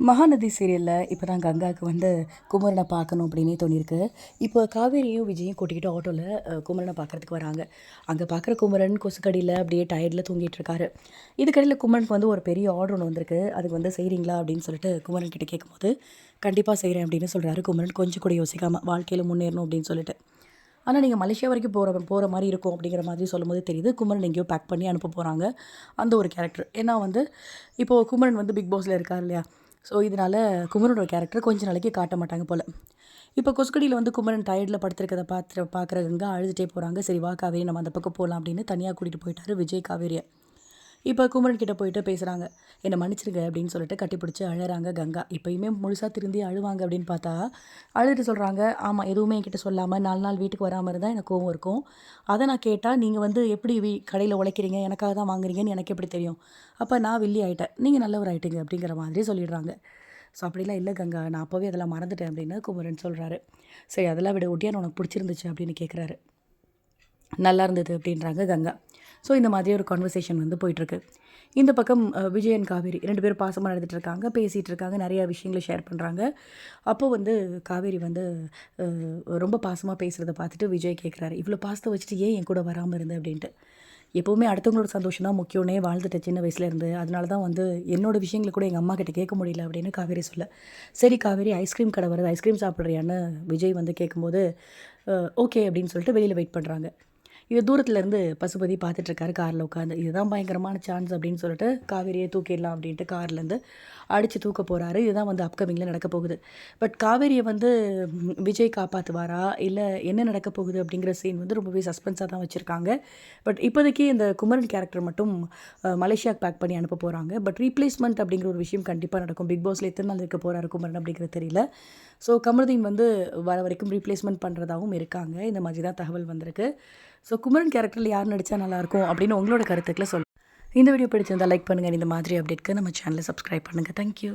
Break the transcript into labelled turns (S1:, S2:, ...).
S1: மகாநதி சீரியலில் இப்போ தான் கங்காவுக்கு வந்து குமரனை பார்க்கணும் அப்படின்னே தோணியிருக்கு. இப்போ காவேரியும் விஜயும் கூட்டிக்கிட்டு ஆட்டோவில் குமரனை பார்க்குறதுக்கு வராங்க. அங்கே பார்க்குற குமரன் கொசுக்கடியில் அப்படியே டயர்டில் தூங்கிட்டு இருக்காரு. இதுக்கடையில் குமரனுக்கு வந்து ஒரு பெரிய ஆர்டர் ஒன்று வந்திருக்கு. அதுக்கு வந்து செய்கிறீங்களா அப்படின்னு சொல்லிட்டு குமரன் கிட்டே கேட்கும்போது கண்டிப்பாக செய்கிறேன் அப்படின்னு சொல்கிறாரு குமரன் கொஞ்சம் கூட யோசிக்காமல் வாழ்க்கையில் முன்னேறணும் அப்படின்னு சொல்லிட்டு. ஆனால் நீங்கள் மலேசியா வரைக்கும் போகிற போகிற மாதிரி இருக்கும் அப்படிங்கிற மாதிரி சொல்லும்போது தெரியுது குமரன் எங்கேயோ பேக் பண்ணி அனுப்ப போகிறாங்க அந்த ஒரு கேரக்டர் ஏன்னா வந்து இப்போது குமரன் வந்து பிக் பாஸில் இருக்கார் இல்லையா? ஸோ இதனால் குமரனோட கேரக்டர் கொஞ்ச நாளைக்கு காட்ட மாட்டாங்க போல். இப்போ கொசுக்கடியில் வந்து குமரன் டயர்டில் படுத்திருக்கிறத பார்த்து பார்க்குற கங்கா அழுதுகிட்டே போகிறாங்க சரி வா காவேரி நம்ம அந்த பக்கம் போகலாம் அப்படின்னு தனியாக கூட்டிகிட்டு போயிட்டாரு விஜய் காவேரியை இப்போ குமரன் கிட்ட போயிட்டு பேசுகிறாங்க என்னை மன்னிச்சிருங்க அப்படின்னு சொல்லிட்டு கட்டிப்பிடிச்சி அழறாங்க கங்கா. இப்போயுமே முழுசாக திருந்தி அழுவாங்க அப்படின்னு பார்த்தா அழுதுட்டு சொல்கிறாங்க ஆமாம் எதுவுமே என்கிட்ட சொல்லாமல் நாலு நாள் வீட்டுக்கு வராமல் இருந்தால் எனக்கு கோவம் இருக்கும். அதை நான் கேட்டால் நீங்கள் வந்து எப்படி வீ கடையில் உழைக்கிறீங்க? எனக்காக தான் வாங்குறீங்கன்னு எனக்கு எப்படி தெரியும்? அப்போ நான் வில்லி ஆகிட்டேன் நீங்கள் நல்லவர் ஆகிட்டீங்க அப்படிங்கிற மாதிரி சொல்லிடுறாங்க. ஸோ அப்படிலாம் இல்லை கங்கா. நான் அப்போவே அதெல்லாம் மறந்துட்டேன் அப்படின்னு குமரன் சொல்கிறாரு சரி அதெல்லாம் விட. ஒட்டியான உனக்கு பிடிச்சிருந்துச்சு அப்படின்னு கேட்குறாரு நல்லா இருந்தது அப்படின்றாங்க கங்கா. ஸோ இந்த மாதிரி ஒரு கான்வர்சேஷன் வந்து போயிட்டுருக்கு. இந்த பக்கம் விஜய் விஜயன் காவேரி ரெண்டு பேரும் பாசமாக நடந்துட்டு இருக்காங்க பேசிகிட்டு இருக்காங்க நிறையா விஷயங்களை ஷேர் பண்ணுறாங்க அப்போ வந்து காவேரி வந்து ரொம்ப பாசமாக பேசுகிறத பார்த்துட்டு விஜய் கேட்குறாரு இவ்வளோ பாசத்தை வச்சுட்டு ஏன் என் கூட வராமல் இருந்தேன் அப்படின்ட்டு. எப்போவுமே அடுத்தவங்களோட சந்தோஷம் தான் முக்கியம்னே வாழ்ந்துட்டேன் சின்ன வயசுலேருந்து அதனால தான் வந்து என்னோட விஷயங்களை கூட எங்கள் அம்மா கிட்ட கேட்க முடியல அப்படின்னு காவேரி சொல்ல. சரி காவேரி ஐஸ்கிரீம் கடை வருது. ஐஸ்கிரீம் சாப்பிட்றியான்னு விஜய் வந்து கேட்கும்போது ஓகே அப்படின்னு சொல்லிட்டு வெளியில் வெயிட் பண்ணுறாங்க இது தூரத்துலேருந்து பசுபதி பார்த்துட்ருக்காரு காரில் உட்காந்து இதுதான் பயங்கரமான சான்ஸ் அப்படின்னு சொல்லிட்டு காவேரியை தூக்கிடலாம் அப்படின்ட்டு கார்லேருந்து அடித்து தூக்க போகிறாரு இதுதான் வந்து அப்கமிங்கில் நடக்க போகுது. பட் காவேரியை வந்து விஜய் காப்பாற்றுவாரா இல்லை என்ன நடக்க போகுது அப்படிங்கிற சீன் வந்து ரொம்பவே சஸ்பென்ஸாக தான் வச்சுருக்காங்க. பட் இப்போதைக்கு இந்த குமரன் கேரக்டர் மட்டும் மலேசியாவுக்கு பேக் பண்ணி அனுப்ப போகிறாங்க பட் ரீப்ளேஸ்மெண்ட் அப்படிங்கிற ஒரு விஷயம் கண்டிப்பாக நடக்கும். பிக் பாஸில் எத்தனை நாள் இருக்க போகிறாரு குமரன் அப்படிங்கிறது தெரியல. ஸோ கமருதீன் வந்து வர வரைக்கும் ரீப்ளேஸ்மெண்ட் பண்ணுறதாகவும் இருக்காங்க. இந்த மாதிரி தான் தகவல் வந்திருக்கு. ஸோ குமரன் கேரக்டரில் யார் நடித்தா நல்லாயிருக்கும் அப்படின்னு உங்களோட கருத்துக்களை சொல்லுங்கள் இந்த வீடியோ பிடிச்சிருந்தால் லைக் பண்ணுங்கள் இந்த மாதிரி அப்டேட்க்கு நம்ம சேனலை சப்ஸ்கிரைப் பண்ணுங்கள் தேங்க்யூ